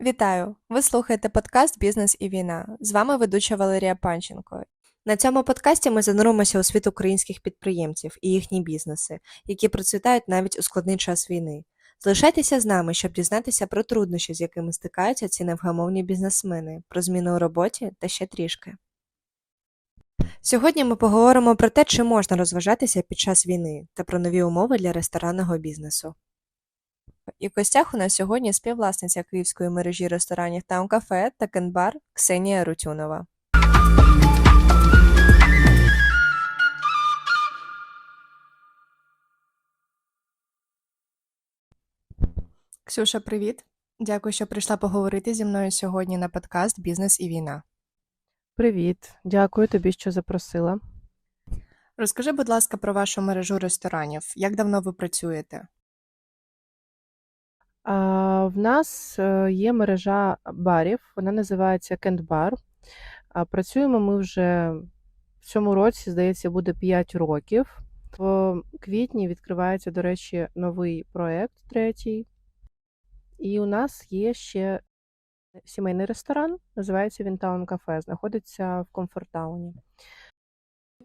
Вітаю! Ви слухаєте подкаст Бізнес і війна. З вами ведуча Валерія Панченко. На цьому подкасті ми зануримося у світ українських підприємців і їхні бізнеси, які процвітають навіть у складний час війни. Залишайтеся з нами, щоб дізнатися про труднощі, з якими стикаються ці невгамовні бізнесмени, про зміни у роботі та ще трішки. Сьогодні ми поговоримо про те, чи можна розважатися під час війни та про нові умови для ресторанного бізнесу. І в гостях у нас сьогодні співвласниця київської мережі ресторанів Таун Кафе та Кенбар Ксенія Рутюнова. Ксюша, привіт! Дякую, що прийшла поговорити зі мною сьогодні на подкаст Бізнес і війна. Привіт, дякую тобі, що запросила. Розкажи, будь ласка, про вашу мережу ресторанів. Як давно ви працюєте? В нас е, є мережа барів, вона називається Кентбар. Працюємо ми вже в цьому році, здається, буде 5 років. В квітні відкривається, до речі, новий проєкт третій. І у нас є ще сімейний ресторан, називається Вінтаун Кафе, знаходиться в Комфорттауні.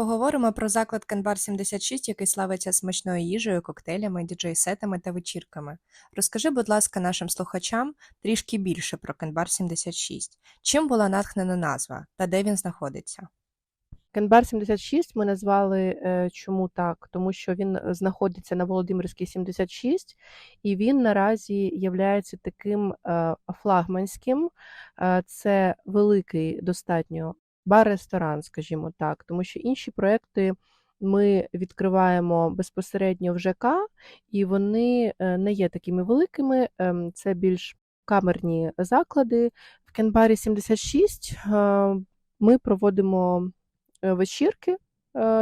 Поговоримо про заклад Кенбар 76, який славиться смачною їжею, коктейлями, діджей-сетами та вечірками. Розкажи, будь ласка, нашим слухачам трішки більше про Кенбар 76. Чим була натхнена назва та де він знаходиться? Кенбар 76 ми назвали е, чому так? Тому що він знаходиться на Володимирській 76, і він наразі є таким е, флагманським. Е, Це великий достатньо бар-ресторан, скажімо так, тому що інші проекти ми відкриваємо безпосередньо в ЖК, і вони е, не є такими великими. Ем, Це більш камерні заклади. В Кенбарі 76 е, ми проводимо е, вечірки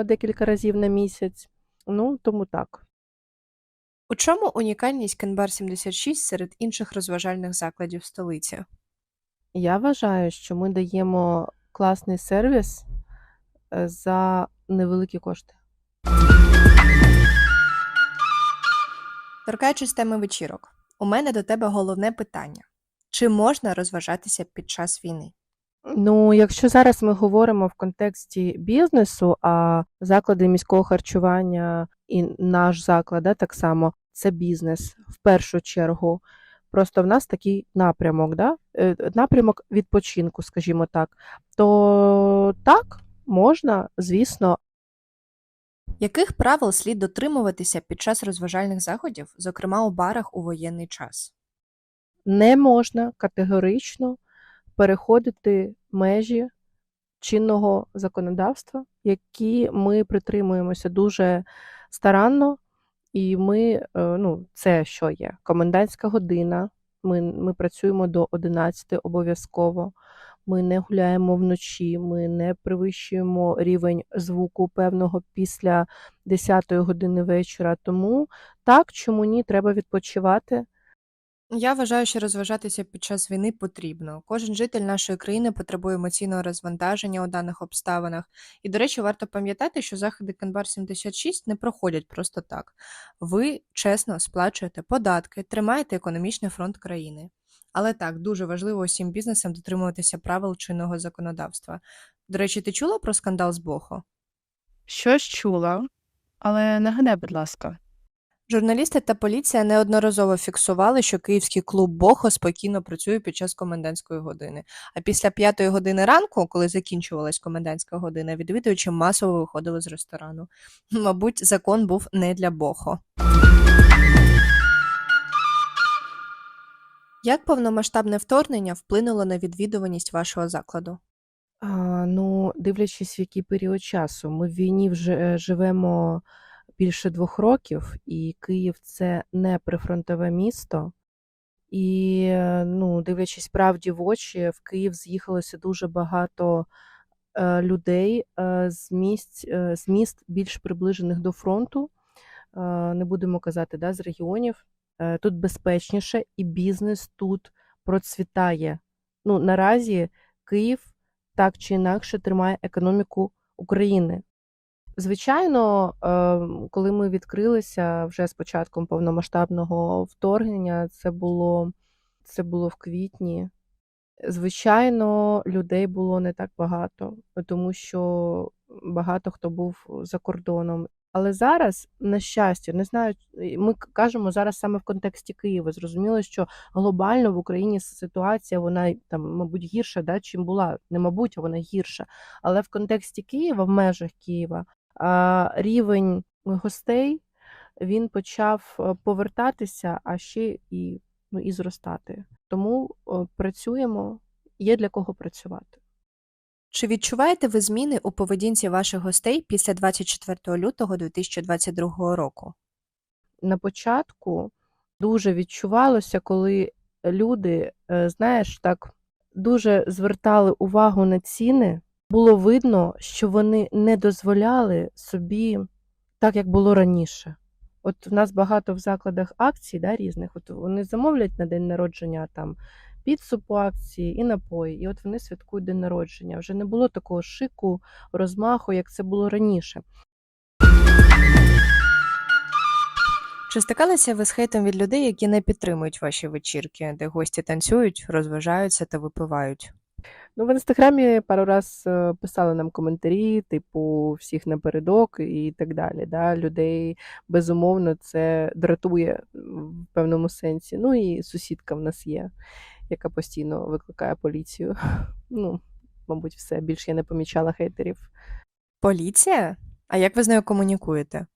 декілька разів на місяць. Ну, тому так. У чому унікальність Кенбар 76 серед інших розважальних закладів столиці? Я вважаю, що ми даємо класний сервіс е, за невеликі кошти. Торкаючись теми вечірок, у мене до тебе головне питання: чи можна розважатися під час війни? Ну, якщо зараз ми говоримо в контексті бізнесу, а заклади міського харчування і наш заклад да, так само це бізнес в першу чергу. Просто в нас такий напрямок, да? е, напрямок відпочинку, скажімо так. То так, можна, звісно, Яких правил слід дотримуватися під час розважальних заходів, зокрема у барах у воєнний час? не можна категорично переходити межі чинного законодавства, які ми притримуємося дуже старанно, і ми, е, ну, це що є? Комендантська година. Ми, ми працюємо до 11 обов'язково. Ми не гуляємо вночі, ми не перевищуємо рівень звуку певного після 10 години вечора. Тому так, чому ні, треба відпочивати. Я вважаю, що розважатися під час війни потрібно. Кожен житель нашої країни потребує емоційного розвантаження у даних обставинах. І, до речі, варто пам'ятати, що заходи Кенбар 76 не проходять просто так. Ви чесно сплачуєте податки, тримаєте економічний фронт країни. Але так, дуже важливо усім бізнесам дотримуватися правил чинного законодавства. До речі, ти чула про скандал з Бохо? Щось чула, але нагадай, будь ласка. Журналісти та поліція неодноразово фіксували, що київський клуб Бохо спокійно працює під час комендантської години. А після п'ятої години ранку, коли закінчувалась комендантська година, відвідувачі масово виходили з ресторану. Мабуть, закон був не для Бохо. Як повномасштабне вторгнення вплинуло на відвідуваність вашого закладу? А, ну, дивлячись, в який період часу. Ми в війні вже е, живемо більше двох років, і Київ це не прифронтове місто. І, е, ну, дивлячись правді в очі, в Київ з'їхалося дуже багато е, людей е, з місць, з міст більш приближених до фронту. Не будемо казати, да, з регіонів. Тут безпечніше, і бізнес тут процвітає. Ну, наразі Київ так чи інакше тримає економіку України. Звичайно, е, коли ми відкрилися вже з початком повномасштабного вторгнення, це було, це було в квітні Звичайно, людей було не так багато, тому що багато хто був за кордоном. Але зараз, на щастя, не знаю, ми кажемо зараз саме в контексті Києва. Зрозуміло, що глобально в Україні ситуація вона там, мабуть, гірша, да, чим була. Не мабуть, а вона гірша. Але в контексті Києва, в межах Києва, рівень гостей він почав е, повертатися, а ще і, ну, і зростати. Тому працюємо, є для кого працювати. Чи відчуваєте ви зміни у поведінці ваших гостей після 24 лютого 2022 року? На початку дуже відчувалося, коли люди, е, знаєш, так дуже звертали увагу на ціни. Було видно, що вони не дозволяли собі так, як було раніше. От в нас багато в закладах акцій да, різних. От вони замовлять на день народження там піцу по акції і напої. І от вони святкують день народження. Вже не було такого шику, розмаху, як це було раніше. Чи стикалися ви з хейтом від людей, які не підтримують ваші вечірки, де гості танцюють, розважаються та випивають? Ну, в інстаграмі пару раз е, писали нам коментарі, типу, всіх напередок і так далі. Да? Людей безумовно це дратує в певному сенсі. Ну і сусідка в нас є, яка постійно викликає поліцію. Ну, мабуть, все. Більше я не помічала хейтерів. Поліція? А як ви з нею комунікуєте?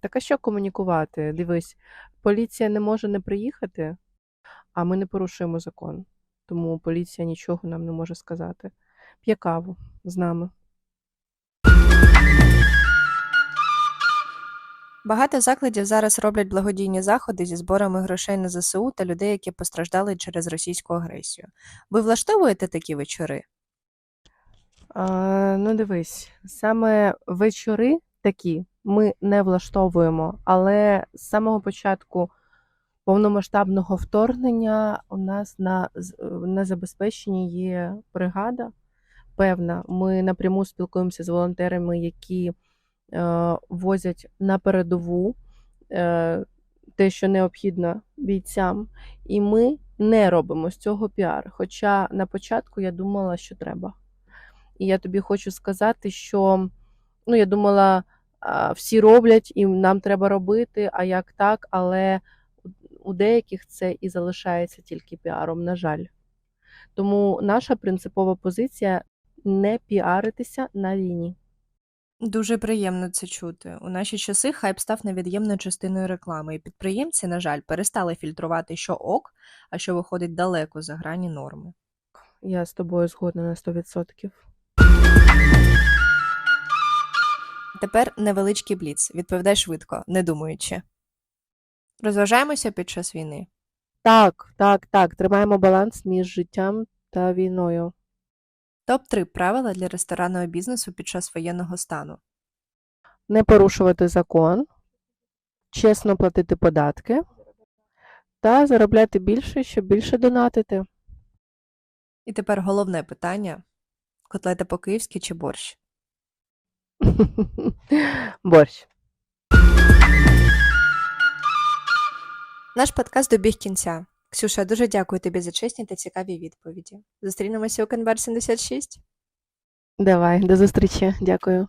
Так а що комунікувати? Дивись, поліція не може не приїхати, а ми не порушуємо закон. Тому поліція нічого нам не може сказати. П'є каву з нами. Багато закладів зараз роблять благодійні заходи зі зборами грошей на ЗСУ та людей, які постраждали через російську агресію. Ви влаштовуєте такі вечори? А, ну, дивись, саме вечори такі ми не влаштовуємо, але з самого початку повномасштабного вторгнення у нас на, з- на забезпеченні є бригада певна. Ми напряму спілкуємося з волонтерами, які е, возять на передову е, те, що необхідно бійцям, і ми не робимо з цього піар. Хоча на початку я думала, що треба. І я тобі хочу сказати, що ну, я думала, всі роблять, і нам треба робити, а як так, але у- деяких це і залишається тільки піаром, на жаль. Тому наша принципова позиція не піаритися на війні. Дуже приємно це чути. У наші часи хайп став невід'ємною частиною реклами, і підприємці, на жаль, перестали фільтрувати, що ок, а що виходить далеко за грані норми. Я з тобою згодна на 100%. Тепер невеличкий бліц. Відповідай швидко, не думаючи. Розважаємося під час війни. Так, так, так. Тримаємо баланс між життям та війною. Топ-3 правила для ресторанного бізнесу під час воєнного стану. Не порушувати закон, чесно платити податки та заробляти більше, щоб більше донатити. І тепер головне питання: котлета по-київськи чи борщ? Борщ. Наш подкаст добіг кінця. Ксюша, дуже дякую тобі за чесні та цікаві відповіді. Зустрінемося у Канбар 76. Давай, до зустрічі. Дякую.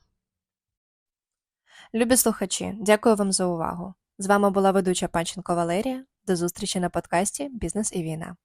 Любі слухачі, дякую вам за увагу. З вами була ведуча Панченко Валерія. До зустрічі на подкасті Бізнес і війна.